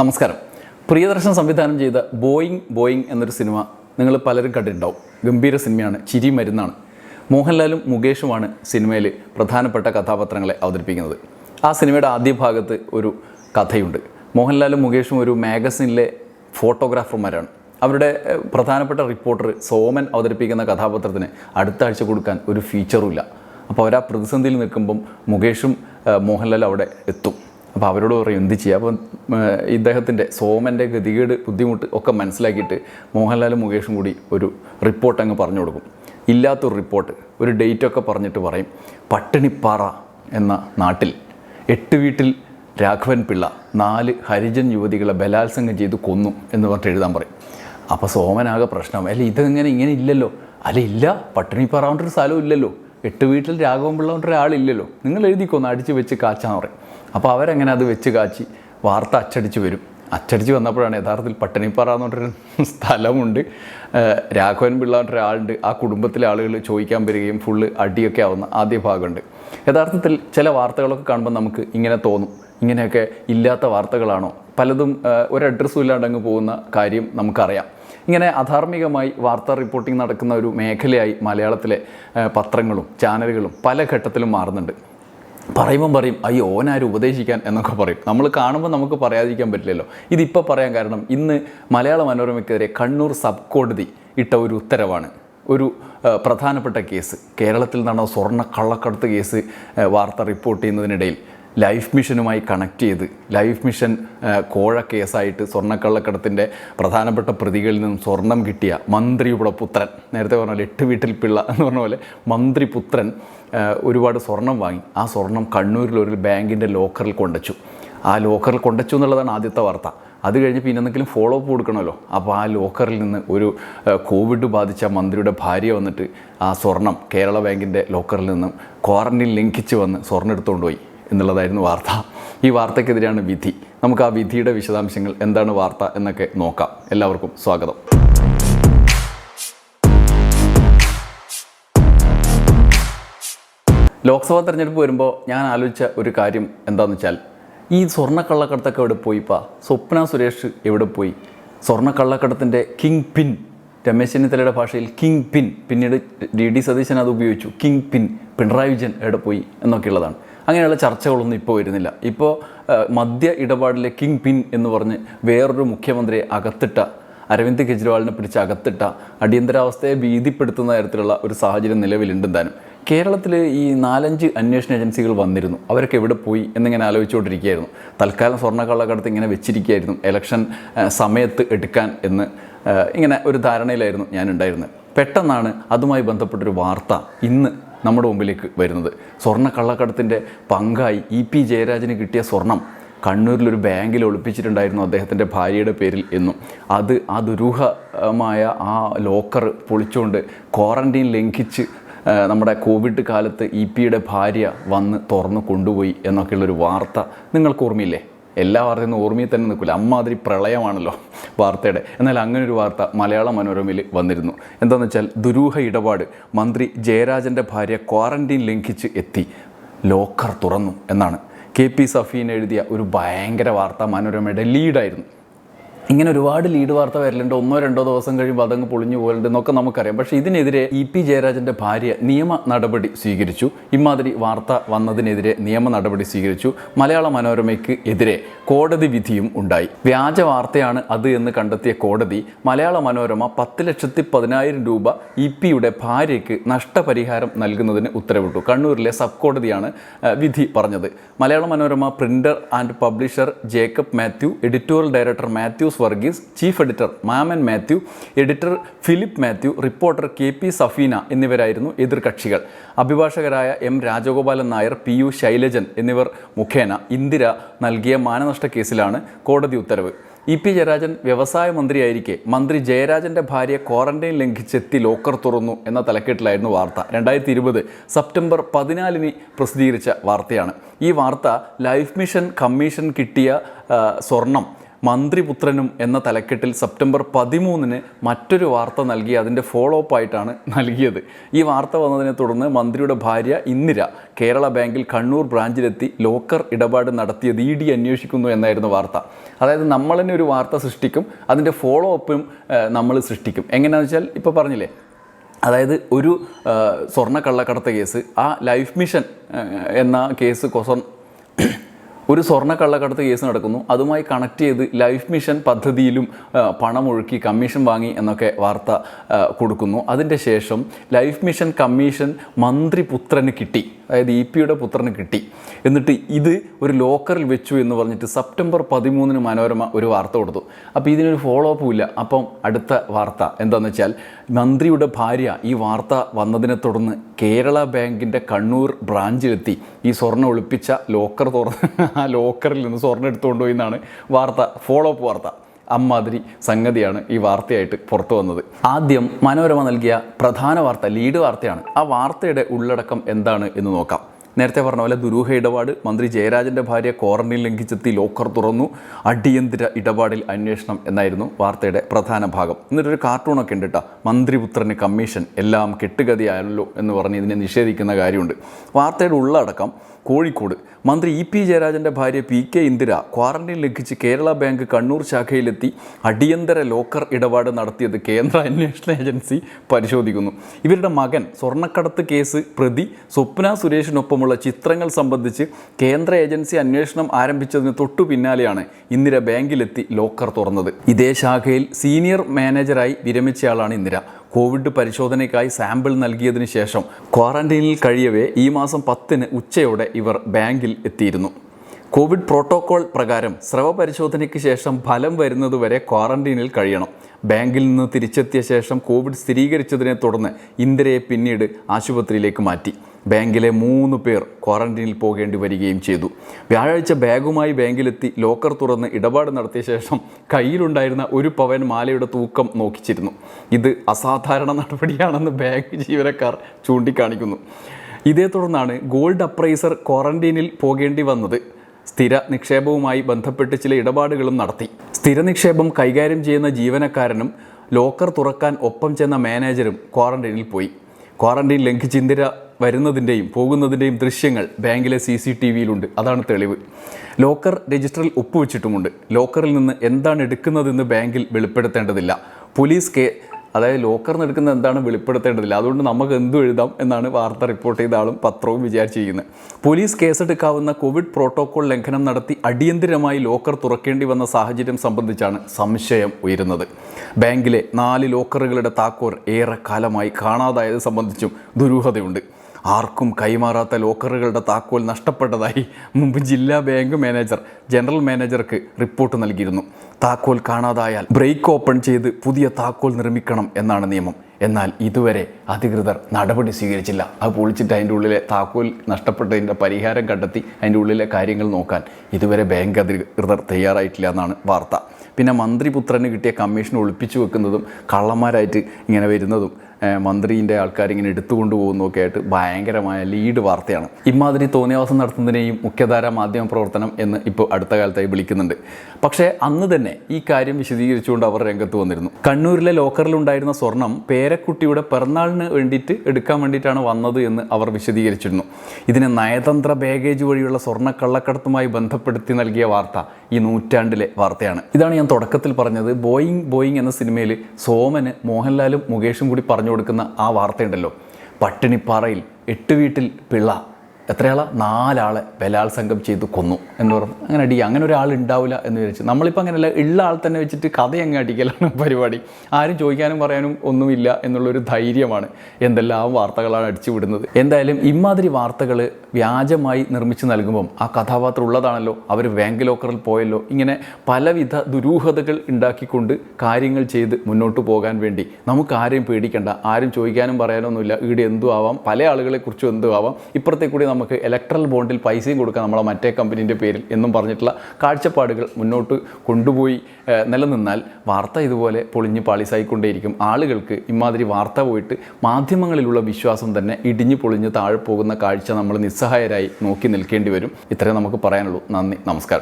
നമസ്കാരം. പ്രിയദർശൻ സംവിധാനം ചെയ്ത ബോയിങ് ബോയിങ് എന്നൊരു സിനിമ നിങ്ങൾ പലരും കണ്ടിട്ടുണ്ടാവും. ഗംഭീര സിനിമയാണ് ചിരി മരുന്നാണ്. മോഹൻലാലും മുകേഷുമാണ് സിനിമയിൽ പ്രധാനപ്പെട്ട കഥാപാത്രങ്ങളെ അവതരിപ്പിക്കുന്നത്. ആ സിനിമയുടെ ആദ്യ ഭാഗത്ത് ഒരു കഥയുണ്ട്. മോഹൻലാലും മുകേഷും ഒരു മാഗസിനിലെ ഫോട്ടോഗ്രാഫർമാരാണ്. അവരുടെ പ്രധാനപ്പെട്ട റിപ്പോർട്ടർ സോമൻ അവതരിപ്പിക്കുന്ന കഥാപാത്രത്തിന് അടുത്ത ആഴ്ച കൊടുക്കാൻ ഒരു ഫീച്ചറുമില്ല അപ്പോൾ അവർ ആ പ്രതിസന്ധിയിൽ നിൽക്കുമ്പം മുകേഷും മോഹൻലാലും അവിടെ എത്തും. അപ്പോൾ അവരോട് പറയും എന്ത് ചെയ്യുക അപ്പം ഏഹ്, ഇദ്ദേഹത്തിന്റെ സോമന്റെ ഗതികേട് ബുദ്ധിമുട്ട് ഒക്കെ മനസ്സിലാക്കിയിട്ട് മോഹൻലാലും മുകേഷും കൂടി ഒരു റിപ്പോർട്ട് അങ്ങ് പറഞ്ഞു കൊടുക്കും. ഇല്ലാത്തൊരു റിപ്പോർട്ട് ഒരു ഡേറ്റൊക്കെ പറഞ്ഞിട്ട് പറയും പട്ടിണിപ്പാറ എന്ന നാട്ടിൽ എട്ട് വീട്ടിൽ രാഘവൻ പിള്ള നാല് ഹരിജൻ യുവതികളെ ബലാത്സംഗം ചെയ്ത് കൊന്നു എന്ന് പറഞ്ഞിട്ട് എഴുതാൻ പറയും. അപ്പോൾ സോമനാകെ പ്രശ്നം അല്ല ഇതെങ്ങനെ ഇങ്ങനെ ഇല്ലല്ലോ? അല്ല ഇല്ല പട്ടിണിപ്പാറ കൊണ്ടൊരു സ്ഥലം ഇല്ലല്ലോ. എട്ട് വീട്ടിൽ രാഘവൻ പിള്ള കൊണ്ടൊരാളില്ലല്ലോ നിങ്ങൾ എഴുതിക്കൊന്ന് അടിച്ച് വെച്ച് കാച്ചാന്ന് പറയും. അപ്പോൾ അവരങ്ങനെ അത് വെച്ച് കാച്ചി വാർത്ത അച്ചടിച്ച് വരും. അച്ചടിച്ച് വന്നപ്പോഴാണ് യഥാർത്ഥത്തിൽ പട്ടിണിപ്പാറ എന്ന് പറഞ്ഞൊരു സ്ഥലമുണ്ട്. രാഘവൻ പിള്ള ഒരാളുണ്ട് ആ കുടുംബത്തിലെ ആളുകൾ ചോദിക്കാൻ വരികയും ഫുള്ള് അടിയൊക്കെ ആവുന്ന ആദ്യ ഭാഗമുണ്ട്. യഥാർത്ഥത്തിൽ ചില വാർത്തകളൊക്കെ കാണുമ്പോൾ നമുക്ക് ഇങ്ങനെ തോന്നും. ഇങ്ങനെയൊക്കെ ഇല്ലാത്ത വാർത്തകളാണോ? പലതും ഒരു അഡ്രസ്സും ഇല്ലാണ്ട് അങ്ങ് പോകുന്ന കാര്യം നമുക്കറിയാം. ഇങ്ങനെ അധാർമികമായി വാർത്താ റിപ്പോർട്ടിംഗ് നടക്കുന്ന ഒരു മേഖലയായി മലയാളത്തിലെ പത്രങ്ങളും ചാനലുകളും പല ഘട്ടത്തിലും മാറുന്നുണ്ട്. പറയുമ്പം പറയും അയ്യോ ഓനാരും ഉപദേശിക്കാൻ എന്നൊക്കെ പറയും. നമ്മൾ കാണുമ്പോൾ നമുക്ക് പറയാതിരിക്കാൻ പറ്റില്ലല്ലോ. ഇതിപ്പോൾ പറയാൻ കാരണം ഇന്ന് മലയാള മനോരമയ്ക്കെതിരെ കണ്ണൂർ സബ് കോടതി ഇട്ട ഒരു ഉത്തരവാണ്. ഒരു പ്രധാനപ്പെട്ട കേസ്. കേരളത്തിൽ നടന്ന സ്വർണ കള്ളക്കടത്ത് കേസ് വാർത്ത റിപ്പോർട്ട് ചെയ്യുന്നതിനിടയിൽ ലൈഫ് മിഷനുമായി കണക്ട് ചെയ്ത് ലൈഫ് മിഷൻ കോഴ കേസായിട്ട് സ്വർണക്കള്ളക്കടത്തിന്റെ പ്രധാനപ്പെട്ട പ്രതികളിൽ നിന്നും സ്വർണം കിട്ടിയ മന്ത്രിയുടെ പുത്രൻ നേരത്തെ പറഞ്ഞ പോലെ എട്ട് വീട്ടിൽ പിള്ള എന്ന് പറഞ്ഞ പോലെ മന്ത്രി പുത്രൻ ഒരുപാട് സ്വർണം വാങ്ങി. ആ സ്വർണം കണ്ണൂരിൽ ഒരു ബാങ്കിന്റെ ലോക്കറിൽ കൊണ്ടുവച്ചു. ആ ലോക്കറിൽ കൊണ്ടുവച്ചു എന്നുള്ളതാണ് ആദ്യത്തെ വാർത്ത. അത് കഴിഞ്ഞ് പിന്നെ എന്തെങ്കിലും ഫോളോ അപ്പ് കൊടുക്കണമല്ലോ. അപ്പോൾ ആ ലോക്കറിൽ നിന്ന് ഒരു കോവിഡ് ബാധിച്ച മന്ത്രിയുടെ ഭാര്യ വന്നിട്ട് ആ സ്വർണം കേരള ബാങ്കിന്റെ ലോക്കറിൽ നിന്നും ക്വാറന്റൈൻ ലംഘിച്ച് വന്ന് സ്വർണം എടുത്തുകൊണ്ട് പോയി എന്നുള്ളതായിരുന്നു വാർത്ത. ഈ വാർത്തയ്ക്കെതിരെയാണ് വിധി. നമുക്ക് ആ വിധിയുടെ വിശദാംശങ്ങൾ എന്താണ് വാർത്ത എന്നൊക്കെ നോക്കാം. എല്ലാവർക്കും സ്വാഗതം. ലോക്സഭാ തെരഞ്ഞെടുപ്പ് വരുമ്പോൾ ഞാൻ ആലോചിച്ച ഒരു കാര്യം എന്താണെന്ന് വെച്ചാൽ ഈ സ്വർണക്കള്ളക്കടത്തൊക്കെ എവിടെ പോയി പാ സ്വപ്ന സുരേഷ് എവിടെ പോയി? സ്വർണക്കള്ളക്കടത്തിന്റെ കിങ് പിൻ രമേശ് ചെന്നിത്തലയുടെ ഭാഷയിൽ കിങ് പിൻ പിന്നീട് ഡി ഡി സതീശൻ അത് ഉപയോഗിച്ചു കിങ് പിൻ പിണറായി വിജയൻ എവിടെ പോയി എന്നൊക്കെയുള്ളതാണ്. അങ്ങനെയുള്ള ചർച്ചകളൊന്നും ഇപ്പോൾ വരുന്നില്ല. ഇപ്പോൾ മധ്യ ഇടപാടിലെ കിങ് പിൻ എന്ന് പറഞ്ഞ് വേറൊരു മുഖ്യമന്ത്രിയെ അകത്തിട്ട അരവിന്ദ് കെജ്രിവാളിനെ പിടിച്ച് അകത്തിട്ട അടിയന്തരാവസ്ഥയെ ഭീതിപ്പെടുത്തുന്ന തരത്തിലുള്ള ഒരു സാഹചര്യം നിലവിലുണ്ട് താനും കേരളത്തിൽ ഈ നാലഞ്ച് അന്വേഷണ ഏജൻസികൾ വന്നിരുന്നു. അവരൊക്കെ എവിടെ പോയി എന്നിങ്ങനെ ആലോചിച്ചുകൊണ്ടിരിക്കുകയായിരുന്നു. തൽക്കാലം സ്വർണക്കള്ളക്കടത്ത് ഇങ്ങനെ വെച്ചിരിക്കുകയായിരുന്നു. ഇലക്ഷൻ സമയത്ത് എടുക്കാൻ എന്ന് ഇങ്ങനെ ഒരു ധാരണയിലായിരുന്നു ഞാനുണ്ടായിരുന്നത്. പെട്ടെന്നാണ് അതുമായി ബന്ധപ്പെട്ടൊരു വാർത്ത ഇന്ന് നമ്മുടെ മുമ്പിലേക്ക് വരുന്നത്. സ്വർണക്കള്ളക്കടത്തിന്റെ പങ്കായി ഇ പി ജയരാജന് കിട്ടിയ സ്വർണം കണ്ണൂരിലൊരു ബാങ്കിൽ ഒളിപ്പിച്ചിട്ടുണ്ടായിരുന്നു അദ്ദേഹത്തിന്റെ ഭാര്യയുടെ പേരിൽ എന്നും. അത് ആ ദുരൂഹമായ ആ ലോക്കർ പൊളിച്ചുകൊണ്ട് ക്വാറന്റീൻ ലംഘിച്ച് നമ്മുടെ കോവിഡ് കാലത്ത് ഇ പിയുടെ ഭാര്യ വന്ന് തുറന്ന് കൊണ്ടുപോയി എന്നൊക്കെയുള്ളൊരു വാർത്ത നിങ്ങൾക്ക് ഓർമ്മയില്ലേ? എല്ലാ വാർത്തയും ഓർമ്മയിൽ തന്നെ നിൽക്കില്ല. അമ്മാതിരി പ്രളയമാണല്ലോ വാർത്തയുടെ. എന്നാൽ അങ്ങനെ ഒരു വാർത്ത മലയാള മനോരമയിൽ വന്നിരുന്നു. എന്താണെന്ന് വെച്ചാൽ ദുരൂഹ ഇടപാട് മന്ത്രി ജയരാജന്റെ ഭാര്യ ക്വാറന്റീൻ ലംഘിച്ച് എത്തി. ലോക്കർ തുറന്നു എന്നാണ്. കെ പി സഫീൻ എഴുതിയ ഒരു ഭയങ്കര വാർത്ത മനോരമയുടെ ലീഡായിരുന്നു. ഇങ്ങനെ ഒരുപാട് ലീഡ് വാർത്ത വരലുണ്ട്. ഒന്നോ രണ്ടോ ദിവസം കഴിയുമ്പോൾ അതങ്ങ് പൊളിഞ്ഞു പോകലുണ്ട് എന്നൊക്കെ നമുക്കറിയാം. പക്ഷേ ഇതിനെതിരെ ഇ പി ജയരാജന്റെ ഭാര്യ നിയമ നടപടി സ്വീകരിച്ചു. ഇമാതിരി വാർത്ത വന്നതിനെതിരെ നിയമ നടപടി സ്വീകരിച്ചു. മലയാള മനോരമയ്ക്ക് എതിരെ കോടതി വിധിയും ഉണ്ടായി. വ്യാജ വാർത്തയാണ് അത് എന്ന് കണ്ടെത്തിയ കോടതി മലയാള മനോരമ പത്ത് ലക്ഷത്തി പതിനായിരം രൂപ ഇ പിയുടെ ഭാര്യയ്ക്ക് നഷ്ടപരിഹാരം നൽകുന്നതിന് ഉത്തരവിട്ടു. കണ്ണൂരിലെ സബ് കോടതിയാണ് വിധി പറഞ്ഞത്. Malayala Manorama printer and publisher Jacob Mathew editorial director Mathews Varghese chief editor Mammen Mathew editor Philip Mathew reporter K P Safeena എന്നിവരായിരുന്നു എതിർകക്ഷികൾ. അഭിഭാഷകരായ M Rajagopalan Nair P U Shailajan എന്നിവർ മുഖേന ഇന്ദിര നൽകിയ മാനനഷ്ട കേസിലാണ് കോടതി ഉത്തരവ്. ഇ പി ജയരാജൻ വ്യവസായ മന്ത്രിയായിരിക്കെ മന്ത്രി ജയരാജന്റെ ഭാര്യ ക്വാറന്റൈൻ ലംഘിച്ചെത്തി ലോക്കർ തുറന്നു എന്ന തലക്കെട്ടിലായിരുന്നു വാർത്ത. രണ്ടായിരത്തി ഇരുപത് സെപ്റ്റംബർ പതിനാലിന് പ്രസിദ്ധീകരിച്ച വാർത്തയാണ്. ഈ വാർത്ത ലൈഫ് മിഷൻ കമ്മീഷൻ കിട്ടിയ സ്വർണം മന്ത്രിപുത്രനും എന്ന തലക്കെട്ടിൽ സെപ്റ്റംബർ പതിമൂന്നിന് മറ്റൊരു വാർത്ത നൽകി അതിന്റെ ഫോളോ അപ്പ് ആയിട്ടാണ് നൽകിയത്. ഈ വാർത്ത വന്നതിനെ തുടർന്ന് മന്ത്രിയുടെ ഭാര്യ ഇന്ദിര കേരള ബാങ്കിൽ കണ്ണൂർ ബ്രാഞ്ചിലെത്തി ലോക്കർ ഇടപാട് നടത്തിയത് ഇ ഡി അന്വേഷിക്കുന്നു എന്നായിരുന്നു വാർത്ത. അതായത് നമ്മൾ തന്നെ ഒരു വാർത്ത സൃഷ്ടിക്കും അതിന്റെ ഫോളോ അപ്പും നമ്മൾ സൃഷ്ടിക്കും. എങ്ങനെയാണെന്ന് വെച്ചാൽ ഇപ്പോൾ പറഞ്ഞില്ലേ അതായത് ഒരു സ്വർണ കള്ളക്കടത്ത് കേസ് ആ ലൈഫ് മിഷൻ എന്ന കേസ് ഒരു സ്വർണ കള്ളക്കടത്ത് കേസ് നടക്കുന്നു. അതുമായി കണക്ട് ചെയ്ത് ലൈഫ് മിഷൻ പദ്ധതിയിലും പണം പണമൊഴുക്കി കമ്മീഷൻ വാങ്ങി എന്നൊക്കെ വാർത്ത കൊടുക്കുന്നു. അതിന്റെ ശേഷം ലൈഫ് മിഷൻ കമ്മീഷൻ മന്ത്രി പുത്രന് കിട്ടി. അതായത് ഇ പിയുടെ പുത്രന് കിട്ടി. എന്നിട്ട് ഇത് ഒരു ലോക്കറിൽ വെച്ചു എന്ന് പറഞ്ഞിട്ട് സെപ്റ്റംബർ പതിമൂന്നിന് മനോരമ ഒരു വാർത്ത കൊടുത്തു. അപ്പോൾ ഇതിനൊരു ഫോളോ അപ്പും ഇല്ല. അപ്പം അടുത്ത വാർത്ത എന്താണെന്ന് വെച്ചാൽ മന്ത്രിയുടെ ഭാര്യ ഈ വാർത്ത വന്നതിനെ തുടർന്ന് കേരള ബാങ്കിന്റെ കണ്ണൂർ ബ്രാഞ്ചിലെത്തി ഈ സ്വർണം ഒളിപ്പിച്ച ലോക്കർ തുറന്ന് ആ ലോക്കറിൽ നിന്ന് സ്വർണം എടുത്തുകൊണ്ട് പോയി എന്നാണ് വാർത്ത ഫോളോ അപ്പ് വാർത്ത. അമ്മാതിരി സംഗതിയാണ് ഈ വാർത്തയായിട്ട് പുറത്തു വന്നത്. ആദ്യം മനോരമ നൽകിയ പ്രധാന വാർത്ത ലീഡ് വാർത്തയാണ്. ആ വാർത്തയുടെ ഉള്ളടക്കം എന്താണ് എന്ന് നോക്കാം. നേരത്തെ പറഞ്ഞ പോലെ ദുരൂഹ ഇടപാട് മന്ത്രി ജയരാജന്റെ ഭാര്യ ക്വാറന്റൈൻ ലംഘിച്ചെത്തി ലോക്കർ തുറന്നു അടിയന്തര ഇടപാടിൽ അന്വേഷണം എന്നായിരുന്നു വാർത്തയുടെ പ്രധാന ഭാഗം. എന്നിട്ടൊരു കാർട്ടൂണൊക്കെ ഉണ്ട് കേട്ടോ മന്ത്രിപുത്രന് കമ്മീഷൻ എല്ലാം കെട്ടുകഥയായല്ലോ എന്ന് പറഞ്ഞ് ഇതിനെ നിഷേധിക്കുന്ന കാര്യമുണ്ട്. വാർത്തയുടെ ഉള്ളടക്കം കോഴിക്കോട്. മന്ത്രി ഇ പി ജയരാജന്റെ ഭാര്യ പി കെ ഇന്ദിര ക്വാറന്റൈൻ ലംഘിച്ച് കേരള ബാങ്ക് കണ്ണൂർ ശാഖയിലെത്തി അടിയന്തര ലോക്കർ ഇടപാട് നടത്തിയത് കേന്ദ്ര അന്വേഷണ ഏജൻസി പരിശോധിക്കുന്നു. ഇവരുടെ മകൻ സ്വർണക്കടത്ത് കേസ് പ്രതി സ്വപ്ന സുരേഷിനൊപ്പമുള്ള ചിത്രങ്ങൾ സംബന്ധിച്ച് കേന്ദ്ര ഏജൻസി അന്വേഷണം ആരംഭിച്ചതിന് തൊട്ടു പിന്നാലെയാണ് ഇന്ദിര ബാങ്കിലെത്തി ലോക്കർ തുറന്നത്. ഇതേ ശാഖയിൽ സീനിയർ മാനേജറായി വിരമിച്ചയാളാണ് ഇന്ദിര. കോവിഡ് പരിശോധനയ്ക്കായി സാമ്പിൾ നൽകിയതിനു ശേഷം ക്വാറന്റൈനിൽ കഴിയവേ ഈ മാസം പത്തിന് ഉച്ചയോടെ ഇവർ ബാങ്കിൽ എത്തിയിരുന്നു. കോവിഡ് പ്രോട്ടോകോൾ പ്രകാരം സ്രവ പരിശോധനയ്ക്ക് ശേഷം ഫലം വരുന്നതുവരെ ക്വാറന്റൈനിൽ കഴിയണം. ബാങ്കിൽ നിന്ന് തിരിച്ചെത്തിയ ശേഷം കോവിഡ് സ്ഥിരീകരിച്ചതിനെ തുടർന്ന് ഇന്ദിരയെ പിന്നീട് ആശുപത്രിയിലേക്ക് മാറ്റി. ബാങ്കിലെ മൂന്ന് പേർ ക്വാറന്റൈനിൽ പോകേണ്ടി വരികയും ചെയ്തു. വ്യാഴാഴ്ച ബാഗുമായി ബാങ്കിലെത്തി ലോക്കർ തുറന്ന് ഇടപാട് നടത്തിയ ശേഷം കയ്യിലുണ്ടായിരുന്ന ഒരു പവൻ മാലയുടെ തൂക്കം നോക്കിച്ചിരുന്നു. ഇത് അസാധാരണ നടപടിയാണെന്ന് ബാങ്ക് ജീവനക്കാർ ചൂണ്ടിക്കാണിക്കുന്നു. ഇതേ തുടർന്നാണ് ഗോൾഡ് അപ്രൈസർ ക്വാറന്റൈനിൽ പോകേണ്ടി വന്നത്. സ്ഥിര നിക്ഷേപവുമായി ബന്ധപ്പെട്ട് ചില ഇടപാടുകളും നടത്തി. സ്ഥിര നിക്ഷേപം കൈകാര്യം ചെയ്യുന്ന ജീവനക്കാരനും ലോക്കർ തുറക്കാൻ ഒപ്പം ചെന്ന മാനേജരും ക്വാറന്റൈനിൽ പോയി. ക്വാറന്റൈൻ ലംഘിച്ച് ഇന്ദിര വരുന്നതിന്റെയും പോകുന്നതിന്റെയും ദൃശ്യങ്ങൾ ബാങ്കിലെ സി സി ടി വിയിലുണ്ട്. അതാണ് തെളിവ്. ലോക്കർ രജിസ്റ്ററിൽ ഒപ്പുവെച്ചിട്ടുമുണ്ട്. ലോക്കറിൽ നിന്ന് എന്താണ് എടുക്കുന്നതെന്ന് ബാങ്കിൽ വെളിപ്പെടുത്തേണ്ടതില്ല. പോലീസ് കേ അതായത് ലോക്കറിന് എടുക്കുന്നത് എന്താണ് വെളിപ്പെടുത്തേണ്ടതില്ല. അതുകൊണ്ട് നമുക്ക് എന്തു എഴുതാം എന്നാണ് വാർത്ത റിപ്പോർട്ട് ചെയ്ത ആളും പത്രവും വിചാരിച്ചിരിക്കുന്നത്. പോലീസ് കേസെടുക്കാവുന്ന കോവിഡ് പ്രോട്ടോകോൾ ലംഘനം നടത്തി അടിയന്തിരമായി ലോക്കർ തുറക്കേണ്ടി വന്ന സാഹചര്യം സംബന്ധിച്ചാണ് സംശയം ഉയരുന്നത്. ബാങ്കിലെ നാല് ലോക്കറുകളുടെ താക്കോർ ഏറെക്കാലമായി കാണാതായത് സംബന്ധിച്ചും ദുരൂഹതയുണ്ട്. ആർക്കും കൈമാറാത്ത ലോക്കറുകളുടെ താക്കോൽ നഷ്ടപ്പെട്ടതായി മുമ്പ് ജില്ലാ ബാങ്ക് മാനേജർ ജനറൽ മാനേജർക്ക് റിപ്പോർട്ട് നൽകിയിരുന്നു. താക്കോൽ കാണാതായാൽ ബ്രേക്ക് ഓപ്പൺ ചെയ്ത് പുതിയ താക്കോൽ നിർമ്മിക്കണം എന്നാണ് നിയമം. എന്നാൽ ഇതുവരെ അധികൃതർ നടപടി സ്വീകരിച്ചില്ല. അത് പൊളിച്ചിട്ട് അതിന്റെ ഉള്ളിലെ താക്കോൽ നഷ്ടപ്പെട്ടതിന്റെ പരിഹാരം കണ്ടെത്തി അതിന്റെ ഉള്ളിലെ കാര്യങ്ങൾ നോക്കാൻ ഇതുവരെ ബാങ്ക് അധികൃതർ തയ്യാറായിട്ടില്ല എന്നാണ് വാർത്ത. പിന്നെ മന്ത്രിപുത്രന് കിട്ടിയ കമ്മീഷൻ ഒളിപ്പിച്ചു വെക്കുന്നതും കള്ളന്മാരായിട്ട് ഇങ്ങനെ വരുന്നതും മന്ത്രീന്റെ ആൾക്കാർ ഇങ്ങനെ എടുത്തുകൊണ്ട് പോകുന്നതൊക്കെ ആയിട്ട് ഭയങ്കരമായ ലീഡ് വാർത്തയാണ്. ഇമാതിരി തോന്നിയവാസം നടത്തുന്നതിനെയും മുഖ്യധാര മാധ്യമ പ്രവർത്തനം എന്ന് ഇപ്പോൾ അടുത്ത കാലത്തായി വിളിക്കുന്നുണ്ട്. പക്ഷേ അന്ന് തന്നെ ഈ കാര്യം വിശദീകരിച്ചുകൊണ്ട് അവർ രംഗത്ത് വന്നിരുന്നു. കണ്ണൂരിലെ ലോക്കറിലുണ്ടായിരുന്ന സ്വർണം പേരക്കുട്ടിയുടെ പിറന്നാളിന് വേണ്ടിയിട്ട് എടുക്കാൻ വേണ്ടിയിട്ടാണ് വന്നത് എന്ന് അവർ വിശദീകരിച്ചിരുന്നു. ഇതിനെ നയതന്ത്ര ബാഗേജ് വഴിയുള്ള സ്വർണ കള്ളക്കടത്തുമായി ബന്ധപ്പെടുത്തി നൽകിയ വാർത്ത ഈ നൂറ്റാണ്ടിലെ വാർത്തയാണ്. ഇതാണ് ഞാൻ തുടക്കത്തിൽ പറഞ്ഞത്. ബോയിങ് ബോയിങ് എന്ന സിനിമയിൽ സോമന് മോഹൻലാലും മുകേഷും കൂടി പറഞ്ഞു കൊടുക്കുന്ന ആ വാർത്തയുണ്ടല്ലോ. പട്ടിണിപ്പാറയിൽ എട്ട് വീട്ടിൽ പിള്ള എത്രയാളാ? നാലാളെ ബലാത്സംഗം ചെയ്ത് കൊന്നു എന്ന് പറഞ്ഞു. അങ്ങനെ അടിക്കുക അങ്ങനെ ഒരാൾ ഉണ്ടാവില്ല എന്ന് വിചാരിച്ചു. നമ്മളിപ്പോൾ അങ്ങനെയല്ല ഉള്ള ആൾ തന്നെ വെച്ചിട്ട് കഥ അങ്ങ് അടിക്കലാണ് പരിപാടി. ആരും ചോദിക്കാനും പറയാനും ഒന്നുമില്ല എന്നുള്ളൊരു ധൈര്യമാണ്. എന്തെല്ലാം വാർത്തകളാണ് അടിച്ചു വിടുന്നത്. എന്തായാലും ഇമാതിരി വാർത്തകൾ വ്യാജമായി നിർമ്മിച്ച് നൽകുമ്പം ആ കഥാപാത്രം ഉള്ളതാണല്ലോ അവർ ബാങ്ക് ലോക്കറിൽ പോയല്ലോ. ഇങ്ങനെ പലവിധ ദുരൂഹതകൾ ഉണ്ടാക്കിക്കൊണ്ട് കാര്യങ്ങൾ ചെയ്ത് മുന്നോട്ട് പോകാൻ വേണ്ടി നമുക്ക് ആരെയും പേടിക്കേണ്ട. ആരും ചോദിക്കാനും പറയാനൊന്നുമില്ല. ഈടെ എന്തു ആവാം പല ആളുകളെ കുറിച്ചും എന്തും ആവാം ഇപ്പുറത്തെ കൂടി നമുക്ക് ഇലക്ട്രൽ ബോണ്ടിൽ പൈസയും കൊടുക്കാം നമ്മളെ മറ്റേ കമ്പനീന്റെ പേരിൽ എന്നും പറഞ്ഞിട്ടുള്ള കാഴ്ചപ്പാടുകൾ മുന്നോട്ട് കൊണ്ടുപോയി നിലനിന്നാൽ വാർത്ത ഇതുപോലെ പൊളിഞ്ഞ് പാളിസായിക്കൊണ്ടേയിരിക്കും. ആളുകൾക്ക് ഇമാതിരി വാർത്ത പോയിട്ട് മാധ്യമങ്ങളിലുള്ള വിശ്വാസം തന്നെ ഇടിഞ്ഞു പൊളിഞ്ഞ് താഴെ പോകുന്ന കാഴ്ച നമ്മൾ നിസ്സഹായരായി നോക്കി നിൽക്കേണ്ടി വരും. ഇത്രയും നമുക്ക് പറയാനുള്ളൂ. നന്ദി. നമസ്കാരം.